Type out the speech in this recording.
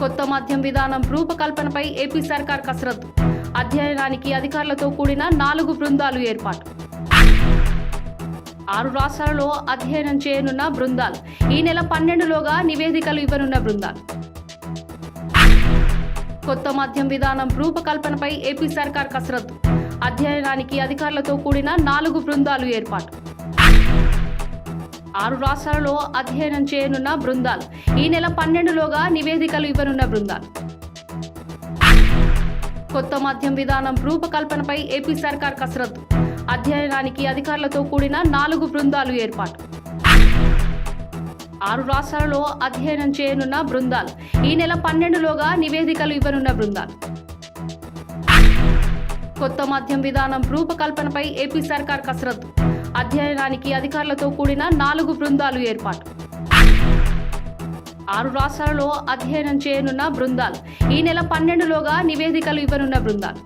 కొత్త మద్యం విధానం రూపకల్పనపై ఏపీ సర్కార్ కసరత్తు. అధ్యయనానికి అధికారులతో కూడిన నాలుగు బృందాలు ఏర్పాటు. ఆరు రాష్ట్రాలలో అధ్యయనం చేయనున్న బృందాలు. ఈ నెల పన్నెండులోగా నివేదికలు ఇవ్వనున్న బృందాలు. కొత్త మద్యం విధానం రూపకల్పనపై ఏపీ సర్కార్ కసరత్తు. అధ్యయనానికి అధికారులతో కూడిన నాలుగు బృందాలు ఏర్పాటు. ఆరు రాష్ట్రాలలో అధ్యయనం చేయనున్న బృందాలు. ఈ నెల పన్నెండులోగా నివేదికలు ఇవ్వనున్న బృందాలు. కొత్త మద్యం విధానం రూపకల్పనపై ఏపీ సర్కార్ కసరత్తు. అధ్యయనానికి అధికారులతో కూడిన నాలుగు బృందాలు ఏర్పాటు. ఆరు రాష్ట్రాలలో అధ్యయనం చేయనున్న బృందాలు. ఈ నెల పన్నెండులోగా నివేదికలు ఇవ్వనున్న బృందాలు. కొత్త మద్యం విధానం రూపకల్పనపై ఏపీ సర్కార్ కసరత్తు. అధ్యయనానికి అధికారులతో కూడిన నాలుగు బృందాలు ఏర్పాటు. ఆరు రాష్ట్రాలలో అధ్యయనం చేయనున్న బృందాలు. ఈ నెల పన్నెండులోగా నివేదికలు ఇవ్వనున్న బృందాలు.